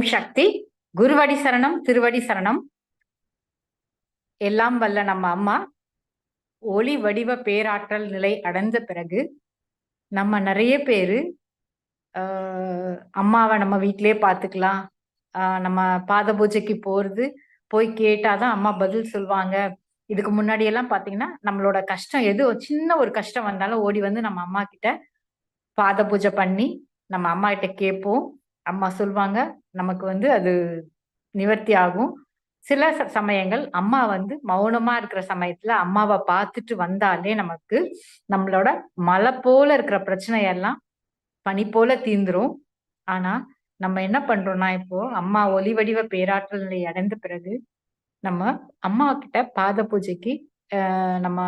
ஓம் சக்தி. குருவடி சரணம் திருவடி சரணம். எல்லாம் வல்ல நம்ம அம்மா. ஒளி வடிவ பேராற்றல் நிலை அடைந்த பிறகு நம்ம நிறைய பேரு ஆஹ், அம்மாவை நம்ம வீட்டிலேயே பார்த்துக்கலாம். ஆஹ், நம்ம பாத பூஜைக்கு போறது போய் கேட்டாதான் அம்மா பதில் சொல்லுவாங்க இதுக்கு முன்னாடி எல்லாம் பாத்தீங்கன்னா நம்மளோட கஷ்டம் எது ஒரு சின்ன ஒரு கஷ்டம் வந்தாலும் ஓடி வந்து நம்ம அம்மா கிட்ட பாத பூஜை பண்ணி நம்ம அம்மா கிட்ட கேட்போம். அம்மா சொல்லுவாங்க நமக்கு வந்து அது நிவர்த்தி ஆகும். சில ச- சமயங்கள் அம்மா வந்து மௌனமா இருக்கிற சமயத்துல அம்மாவை பார்த்துட்டு வந்தாலே நமக்கு நம்மளோட மலை போல இருக்கிற பிரச்சனையெல்லாம் பனி போல தீந்துரும். ஆனா நம்ம என்ன பண்றோம்னா இப்போ அம்மா ஒளி வடிவ பேராற்றல் நிலை அடைந்த பிறகு நம்ம அம்மா கிட்ட பாத பூஜைக்கு நம்ம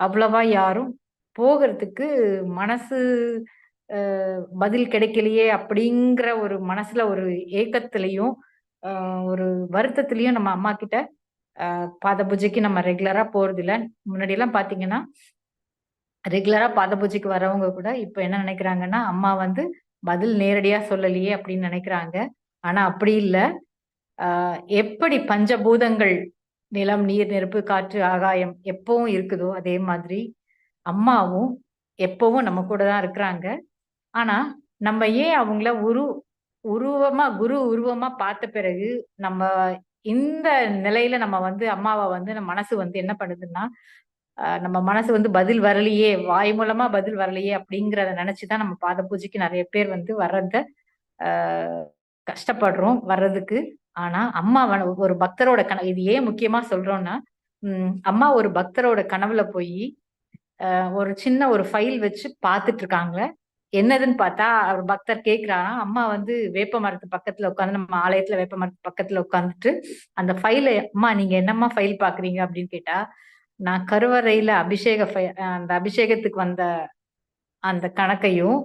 அவ்வளவா யாரும் போகிறதுக்கு மனசு பதில் கிடைக்கலையே அப்படிங்கிற ஒரு மனசுல ஒரு ஏக்கத்திலையும் ஒரு வருத்தத்திலையும் நம்ம அம்மா கிட்ட பாத பூஜைக்கு நம்ம ரெகுலரா போறது இல்லை முன்னாடி எல்லாம் பாத்தீங்கன்னா ரெகுலரா பாத பூஜைக்கு வரவங்க கூட இப்ப என்ன நினைக்கிறாங்கன்னா அம்மா வந்து பதில் நேரடியா சொல்லலையே அப்படின்னு நினைக்கிறாங்க. ஆனா அப்படி இல்லை. எப்படி பஞ்சபூதங்கள் நிலம் நீர் நெருப்பு காற்று ஆகாயம் எப்பவும் இருக்குதோ அதே மாதிரி அம்மாவும் எப்பவும் நம்ம கூட தான் இருக்கிறாங்க. ஆனா நம்ம ஏன் அவங்கள உரு உருவமா குரு உருவமா பார்த்த பிறகு நம்ம இந்த நிலையில நம்ம வந்து அம்மாவை வந்து நம்ம மனசு வந்து என்ன பண்ணுதுன்னா நம்ம மனசு வந்து பதில் வரலையே வாய் மூலமா பதில் வரலையே அப்படிங்கிறத நினைச்சுதான் நம்ம பாத பூஜைக்கு நிறைய பேர் வந்து வர்றத கஷ்டப்படுறோம் வர்றதுக்கு. ஆனா அம்மா ஒரு பக்தரோட கனவு இது ஏன் முக்கியமா சொல்றோம்னா உம் அம்மா ஒரு பக்தரோட கனவுல போய் ஒரு சின்ன ஒரு ஃபைல் வச்சு பார்த்துட்டு இருக்காங்க. என்னதுன்னு பார்த்தா அவர் பக்தர் கேக்குறாரா அம்மா வந்து வேப்ப மரத்து பக்கத்துல உட்காந்து நம்ம ஆலயத்துல வேப்ப மரத்து பக்கத்துல உட்காந்துட்டு அந்த ஃபைல அம்மா நீங்க என்னம்மா ஃபைல் பாக்குறீங்க? அப்படின்னு கேட்டா நான் கருவறையில அபிஷேக அந்த அபிஷேகத்துக்கு வந்த அந்த கணக்கையும்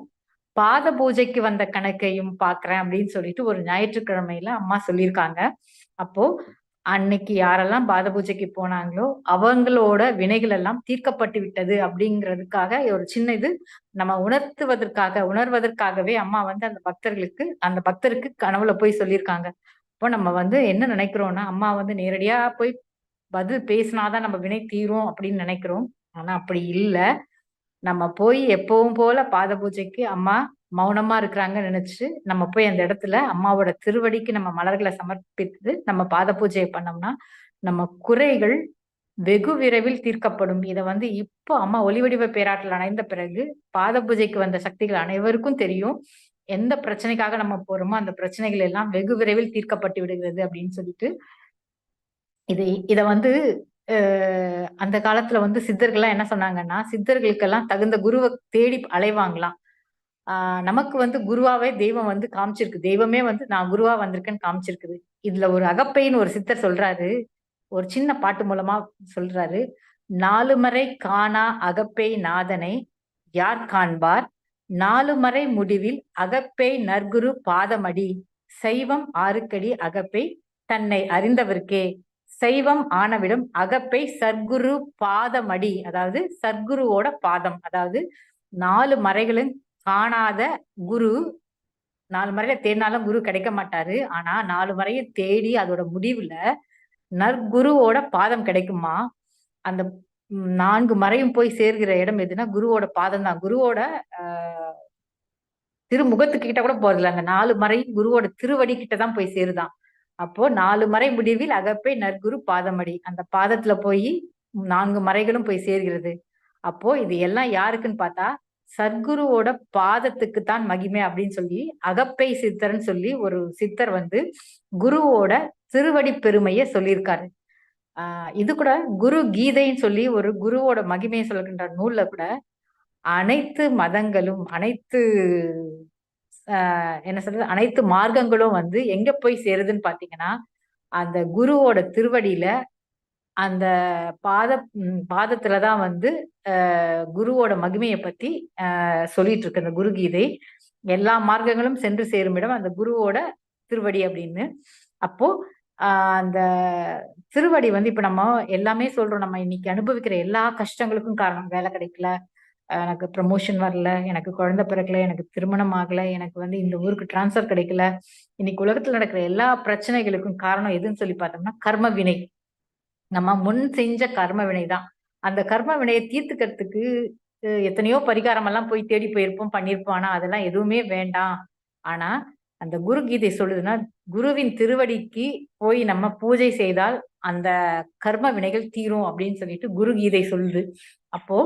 பாத பூஜைக்கு வந்த கணக்கையும் பாக்குறேன் அப்படின்னு சொல்லிட்டு ஒரு ஞாயிற்றுக்கிழமையில அம்மா சொல்லியிருக்காங்க. அப்போ அன்னைக்கு யாரெல்லாம் பாத பூஜைக்கு போனாங்களோ அவங்களோட வினைகள் எல்லாம் தீர்க்கப்பட்டு விட்டது அப்படிங்கிறதுக்காக ஒரு சின்ன இது நம்ம உணர்த்துவதற்காக உணர்வதற்காகவே அம்மா வந்து அந்த பக்தர்களுக்கு அந்த பக்தருக்கு கனவுல போய் சொல்லியிருக்காங்க. அப்போ நம்ம வந்து என்ன நினைக்கிறோம்னா அம்மா வந்து நேரடியா போய் பதில் பேசினாதான் நம்ம வினை தீரும் அப்படின்னு நினைக்கிறோம். ஆனா அப்படி இல்லை. நம்ம போய் எப்பவும் போல பாத பூஜைக்கு அம்மா மௌனமா இருக்கிறாங்கன்னு நினைச்சு நம்ம போய் அந்த இடத்துல அம்மாவோட திருவடிக்கு நம்ம மலர்களை சமர்ப்பித்து நம்ம பாத பூஜையை பண்ணோம்னா நம்ம குறைகள் வெகு விரைவில் தீர்க்கப்படும். இதை வந்து இப்போ அம்மா ஒளிவடிவ பேராற்றல் அடைந்த பிறகு பாத பூஜைக்கு வந்த சக்திகள் அனைவருக்கும் தெரியும். எந்த பிரச்சனைக்காக நம்ம போறோமோ அந்த பிரச்சனைகள் எல்லாம் வெகு விரைவில் தீர்க்கப்பட்டு விடுகிறது அப்படின்னு சொல்லிட்டு இது இத வந்து அந்த காலத்துல வந்து சித்தர்கள்லாம் என்ன சொன்னாங்கன்னா சித்தர்களுக்கெல்லாம் தகுந்த குருவை தேடி அலைவாங்களாம். நமக்கு வந்து குருவாவே தெய்வம் வந்து காமிச்சிருக்கு. தெய்வமே வந்து நான் குருவா வந்திருக்கேன்னு காமிச்சிருக்குது. இதுல ஒரு அகப்பைன்னு ஒரு சித்தர் சொல்றாரு. ஒரு சின்ன பாட்டு மூலமா சொல்றாரு. நாலு மறை காணா அகப்பை நாதனை யார் காண்பார்? நாலு மறை முடிவில் அகப்பை நற்குரு பாதமடி. சைவம் ஆறுக்கடி அகப்பை தன்னை அறிந்தவர்க்கே. சைவம் ஆனவிடம் அகப்பை சர்க்குரு பாதமடி. அதாவது சர்க்குருவோட பாதம். அதாவது நாலு மறைகளும் காணாத குரு. நாலு முறையில தேடினாலும் குரு கிடைக்க மாட்டாரு. ஆனா நாலு முறையும் தேடி அதோட முடிவுல நற்குருவோட பாதம் கிடைக்குமா? அந்த நான்கு மறையும் போய் சேர்கிற இடம் எதுனா குருவோட பாதம் தான். குருவோட ஆஹ் திருமுகத்துக்கு கிட்ட கூட போறதில்ல. அந்த நாலு மறையும் குருவோட திருவடி கிட்ட தான் போய் சேருதான். அப்போ நாலு மறை முடிவில் அகப்பை நற்குரு பாதமடி. அந்த பாதத்துல போய் நான்கு மறைகளும் போய் சேர்கிறது. அப்போ இது எல்லாம் யாருக்குன்னு பார்த்தா சத்குருவோட பாதத்துக்கு தான் மகிமை அப்படின்னு சொல்லி அகப்பை சித்தர்ன்னு சொல்லி ஒரு சித்தர் வந்து குருவோட திருவடி பெருமையை சொல்லியிருக்காரு. ஆஹ் இது கூட குரு கீதைன்னு சொல்லி ஒரு குருவோட மகிமையை சொல்கின்ற நூல்ல கூட அனைத்து மதங்களும் அனைத்து என்ன சொல்றது அனைத்து மார்க்கங்களும் வந்து எங்க போய் சேருதுன்னு பாத்தீங்கன்னா அந்த குருவோட திருவடியில அந்த பாத பாதத்துல தான் வந்து குருவோட மகிமையை பத்தி சொல்லிட்டு இருக்கு அந்த குருகீதை. எல்லா மார்க்கங்களும் சென்று சேரும் இடம் அந்த குருவோட திருவடி அப்படின்னு. அப்போ அந்த திருவடி வந்து இப்ப நம்ம எல்லாமே சொல்றோம். நம்ம இன்னைக்கு அனுபவிக்கிற எல்லா கஷ்டங்களுக்கும் காரணம். வேலை கிடைக்கல எனக்கு ப்ரமோஷன் வரல எனக்கு குழந்தை பிறக்கல எனக்கு திருமணம் ஆகல எனக்கு வந்து இந்த ஊருக்கு டிரான்ஸ்ஃபர் கிடைக்கல. இன்னைக்கு உலகத்துல நடக்கிற எல்லா பிரச்சனைகளுக்கும் காரணம் எதுன்னு சொல்லி பார்த்தோம்னா கர்ம வினை. நம்ம முன் செஞ்ச கர்ம வினை தான். அந்த கர்ம வினையை தீர்த்துக்கிறதுக்கு எத்தனையோ பரிகாரம் எல்லாம் போய் தேடி போயிருப்போம் பண்ணியிருப்போம். ஆனா அதெல்லாம் எதுவுமே வேண்டாம். ஆனா அந்த குரு கீதை சொல்லுதுன்னா குருவின் திருவடிக்கு போய் நம்ம பூஜை செய்தால் அந்த கர்ம வினைகள் தீரும் அப்படின்னு சொல்லிட்டு குரு கீதை சொல்லுது. அப்போ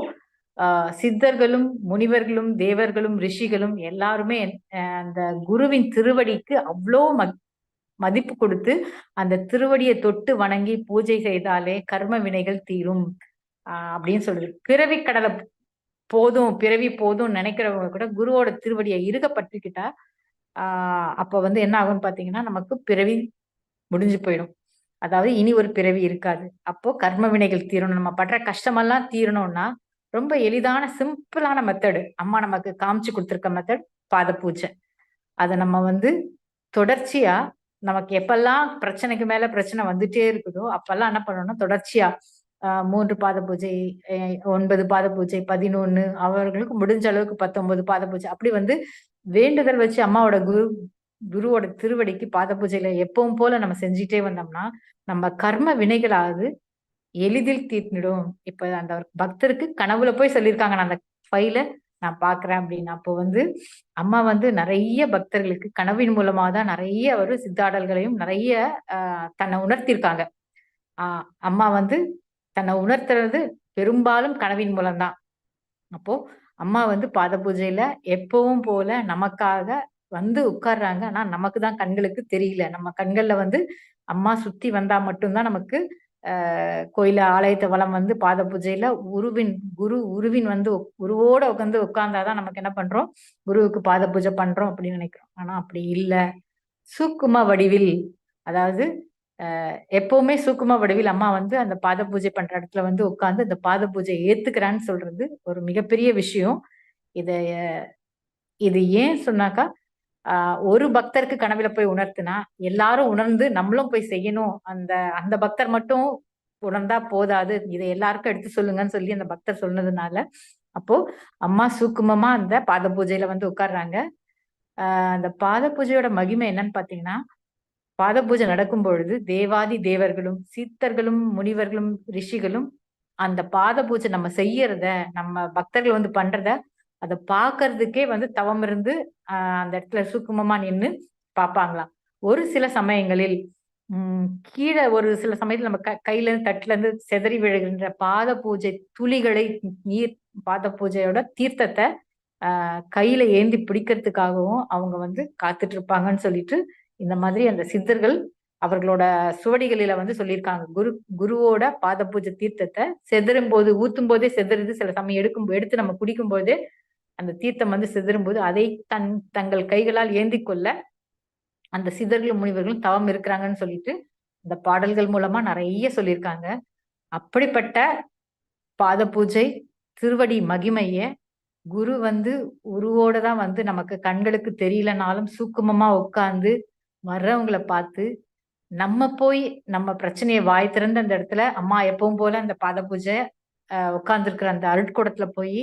சித்தர்களும் முனிவர்களும் தேவர்களும் ரிஷிகளும் எல்லாருமே அந்த குருவின் திருவடிக்கு அவ்வளோ மதிப்பு கொடுத்து அந்த திருவடியை தொட்டு வணங்கி பூஜை செய்தாலே கர்ம வினைகள் தீரும். ஆஹ் அப்படின்னு சொல்லுது பிறவி கடலை போதும் பிறவி போதும் நினைக்கிறவங்க கூட குருவோட திருவடியை இருகப்பட்டுக்கிட்டா ஆஹ் அப்ப வந்து என்ன ஆகும்னு பாத்தீங்கன்னா நமக்கு பிறவி முடிஞ்சு போயிடும். அதாவது இனி ஒரு பிறவி இருக்காது. அப்போ கர்ம வினைகள் தீரணும். நம்ம படுற கஷ்டமெல்லாம் தீரணும்னா ரொம்ப எளிதான சிம்பிளான மெத்தடு அம்மா நமக்கு காமிச்சு கொடுத்துருக்க மெத்தட் பாத பூஜை அதை நம்ம வந்து தொடர்ச்சியா நமக்கு எப்பெல்லாம் பிரச்சனைக்கு மேல பிரச்சனை வந்துட்டே இருக்குதோ அப்பெல்லாம் என்ன பண்ணணும்னா தொடர்ச்சியா மூன்று பாத பூஜை ஒன்பது பாத பூஜை பதினொன்னு அவர்களுக்கு முடிஞ்ச அளவுக்கு பத்தொன்பது பாத பூஜை. அப்படி வந்து வேண்டுதல் வச்சு அம்மாவோட குரு குருவோட திருவடிக்கு பாத பூஜையில எப்பவும் போல நம்ம செஞ்சுட்டே வந்தோம்னா நம்ம கர்ம வினைகளாவது எளிதில் தீர்ந்துடும். இப்ப அந்த பக்தருக்கு கனவுல போய் சொல்லியிருக்காங்க நான் அந்த ஃபைல நான் பாக்குறேன் அப்படின்னு. அப்போ வந்து அம்மா வந்து நிறைய பக்தர்களுக்கு கனவின் மூலமா தான் நிறைய ஒரு சித்தாடல்களையும் நிறைய ஆஹ் தன்னை உணர்த்திருக்காங்க. ஆஹ் அம்மா வந்து தன்னை உணர்த்துறது பெரும்பாலும் கனவின் மூலம்தான். அப்போ அம்மா வந்து பாத பூஜையில எப்பவும் போல நமக்காக வந்து உட்கார்றாங்க. ஆனா நமக்கு தான் கண்களுக்கு தெரியல. நம்ம கண்கள்ல வந்து அம்மா சுத்தி வந்தா மட்டும்தான் நமக்கு கோயில ஆலயத்தை வளம் வந்து பாத பூஜையில உருவின் குரு உருவின் வந்து உருவோட உட்காந்து உட்கார்ந்தாதான் நமக்கு என்ன பண்றோம்? குருவுக்கு பாத பூஜை பண்றோம் அப்படின்னு நினைக்கிறோம். ஆனா அப்படி இல்லை. சூக்கும வடிவில் அதாவது எப்பவுமே சூக்கும வடிவில் அம்மா வந்து அந்த பாத பூஜை பண்ற இடத்துல வந்து உட்காந்து அந்த பாத பூஜை ஏத்துக்கிறான்னு சொல்றது ஒரு மிகப்பெரிய விஷயம். இத இது ஏன் சொன்னாக்கா ஒரு பக்தருக்கு கனவுல போய் உணர்த்தினா எல்லாரும் உணர்ந்து நம்மளும் போய் செய்யணும். அந்த அந்த பக்தர் மட்டும் உணர்ந்தா போதாது. இதை எல்லாருக்கும் எடுத்து சொல்லுங்கன்னு சொல்லி அந்த பக்தர் சொன்னதுனால அப்போ அம்மா சூக்குமமா அந்த பாத பூஜையில வந்து உட்கார்றாங்க. ஆஹ் அந்த பாத பூஜையோட மகிமை என்னன்னு பாத்தீங்கன்னா பாத பூஜை நடக்கும் பொழுது தேவாதி தேவர்களும் சித்தர்களும் முனிவர்களும் ரிஷிகளும் அந்த பாத பூஜை நம்ம செய்யறத நம்ம பக்தர்கள் வந்து பண்றத அதை பார்க்கறதுக்கே வந்து தவம் இருந்து அந்த இடத்துல சுக்குமமா நின்று பார்ப்பாங்களாம் ஒரு சில சமயங்களில் உம் கீழே ஒரு சில சமயத்தில் நம்ம க கையில இருந்து தட்டுல இருந்து செதறி விழுகின்ற பாத பூஜை துளிகளை நீர் பாத பூஜையோட தீர்த்தத்தை ஆஹ் கையில ஏந்தி பிடிக்கிறதுக்காகவும் அவங்க வந்து காத்துட்டு இருப்பாங்கன்னு சொல்லிட்டு இந்த மாதிரி அந்த சித்தர்கள் அவர்களோட சுவடிகளில வந்து சொல்லியிருக்காங்க. குரு குருவோட பாத பூஜை தீர்த்தத்தை செதறும் போது ஊத்தும் போதே செதறுது. சில சமயம் எடுக்கும் எடுத்து நம்ம குடிக்கும் போதே அந்த தீர்த்தம் வந்து சிதறும் போது அதை தன் தங்கள் கைகளால் ஏந்தி கொள்ள அந்த சிதர்களும் முனிவர்களும் தவம் இருக்கிறாங்கன்னு சொல்லிட்டு இந்த பாடல்கள் மூலமா நிறைய சொல்லியிருக்காங்க. அப்படிப்பட்ட பாத பூஜை திருவடி மகிமைய குரு வந்து உருவோட தான் வந்து நமக்கு கண்களுக்கு தெரியலனாலும் சூக்குமமா உட்கார்ந்து வர்றவங்களை பார்த்து நம்ம போய் நம்ம பிரச்சனையை வாய் திறந்த அந்த இடத்துல அம்மா எப்பவும் போல அந்த பாத பூஜை உட்கார்ந்துருக்கிற அந்த அருட்கூடத்துல போய்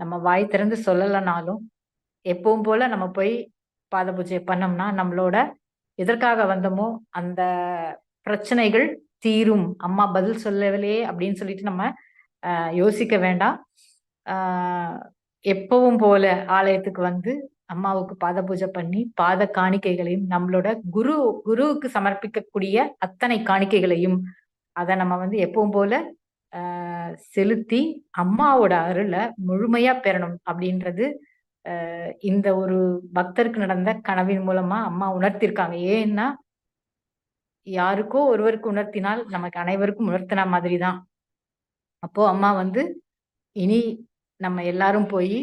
நம்ம வாய் திறந்து சொல்லலைனாலும் எப்பவும் போல நம்ம போய் பாத பூஜை பண்ணோம்னா நம்மளோட எதற்காக வந்தோமோ அந்த பிரச்சனைகள் தீரும். அம்மா பதில் சொல்லவில்லையே அப்படின்னு சொல்லிட்டு நம்ம யோசிக்க வேண்டாம். எப்பவும் போல ஆலயத்துக்கு வந்து அம்மாவுக்கு பாத பூஜை பண்ணி பாத காணிக்கைகளையும் நம்மளோட குரு குருவுக்கு சமர்ப்பிக்கக்கூடிய அத்தனை காணிக்கைகளையும் அதை நம்ம வந்து எப்பவும் போல செலுத்தி அம்மாவோட அருளை முழுமையா பெறணும் அப்படின்றது இந்த ஒரு பக்தருக்கு நடந்த கனவின் மூலமா அம்மா உணர்த்திருக்காங்க. ஏன்னா யாருக்கோ ஒருவருக்கு உணர்த்தினால் நமக்கு அனைவருக்கும் உணர்த்தின மாதிரி தான். அப்போ அம்மா வந்து இனி நம்ம எல்லாரும் போய்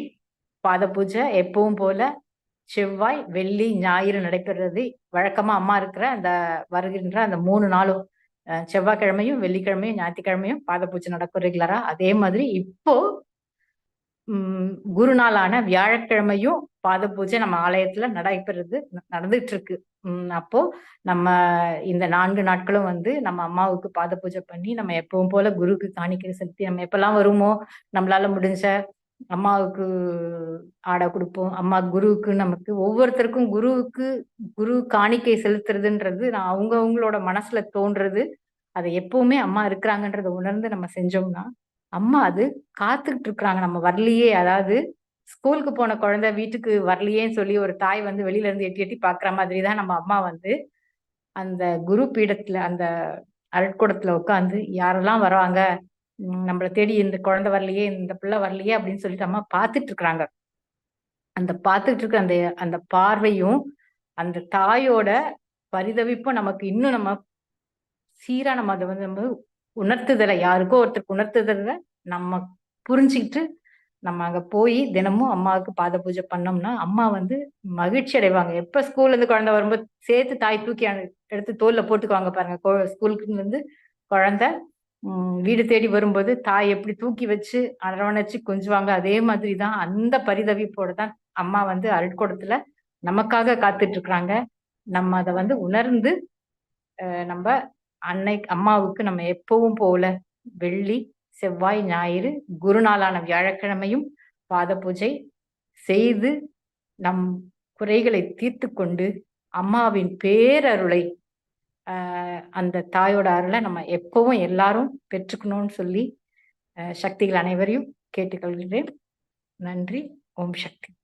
பாத பூஜை எப்பவும் போல செவ்வாய் வெள்ளி ஞாயிறு நடைபெறுறது வழக்கமா அம்மா இருக்கிற அந்த வருகின்ற அந்த மூணு நாளும். செவ்வாய்க்கிழமையும் வெள்ளிக்கிழமையும் ஞாயிற்றுக்கிழமையும் பாத பூஜை நடக்கும் ரெகுலரா அதே மாதிரி இப்போ உம் குருநாளான வியாழக்கிழமையும் பாத பூஜை நம்ம ஆலயத்துல நடைபெறுது நடந்துட்டு இருக்கு உம் அப்போ நம்ம இந்த நான்கு நாட்களும் வந்து நம்ம அம்மாவுக்கு பாத பூஜை பண்ணி நம்ம எப்பவும் போல குருக்கு காணிக்கை செலுத்தி நம்ம எப்பெல்லாம் வருமோ நம்மளால முடிஞ்ச அம்மாவுக்கு ஆடை கொடுப்போம். அம்மா குருவுக்கு நமக்கு ஒவ்வொருத்தருக்கும் குருவுக்கு குரு காணிக்கை செலுத்துறதுன்றது நான் அவங்க அவங்களோட மனசுல தோன்றது. அதை எப்பவுமே அம்மா இருக்கிறாங்கன்றத உணர்ந்து நம்ம செஞ்சோம்னா அம்மா அது காத்துக்கிட்டு இருக்கிறாங்க. நம்ம வரலையே. அதாவது ஸ்கூலுக்கு போன குழந்தை வீட்டுக்கு வரலையேன்னு சொல்லி ஒரு தாய் வந்து வெளியில இருந்து எட்டி எட்டி பாக்குற மாதிரி தான் நம்ம அம்மா வந்து அந்த குரு பீடத்துல அந்த அருட்கூடத்துல உட்காந்து யாரெல்லாம் வராங்க நம்மளை தேடி இந்த குழந்தை வரலையே இந்த பிள்ளை வரலையே அப்படின்னு சொல்லிட்டு அம்மா பார்த்துட்டு இருக்கிறாங்க அந்த பார்த்துட்டு இருக்க அந்த அந்த பார்வையும் அந்த தாயோட பரிதவிப்பும் நமக்கு இன்னும் நம்ம சீரா நம்ம அதை வந்து நம்ம உணர்த்துதலை யாருக்கோ ஒருத்தருக்கு உணர்த்துதலை நம்ம புரிஞ்சுக்கிட்டு நம்ம அங்க போய் தினமும் அம்மாவுக்கு பாத பூஜை பண்ணோம்னா அம்மா வந்து மகிழ்ச்சி அடைவாங்க. எப்ப ஸ்கூல்ல இருந்து குழந்தை வரும்போது சேர்த்து தாய் தூக்கி எடுத்து தோல்ல போட்டுக்குவாங்க பாருங்க. ஸ்கூலுக்கு இருந்து குழந்தை வீடு தேடி வரும்போது தாய் எப்படி தூக்கி வச்சு அரவணைச்சு கொஞ்சுவாங்க. அதே மாதிரி தான் அந்த பரிதவிப்போட தான் அம்மா வந்து அருட்கூடத்துல நமக்காக காத்துட்டு இருக்கிறாங்க நம்ம அதை வந்து உணர்ந்து நம்ம அன்னை அம்மாவுக்கு நம்ம எப்பவும் போல வெள்ளி செவ்வாய் ஞாயிறு குருநாளான வியாழக்கிழமையும் பாத பூஜை செய்து நம் குறைகளை தீர்த்து கொண்டு அம்மாவின் பேரருளை அந்த தாயோட அருளை நம்ம எப்பவும் எல்லாரும் பெற்றுக்கணும்னு சொல்லி சக்திகள் அனைவரையும் கேட்டுக்கொள்கிறேன். நன்றி. ஓம் சக்தி.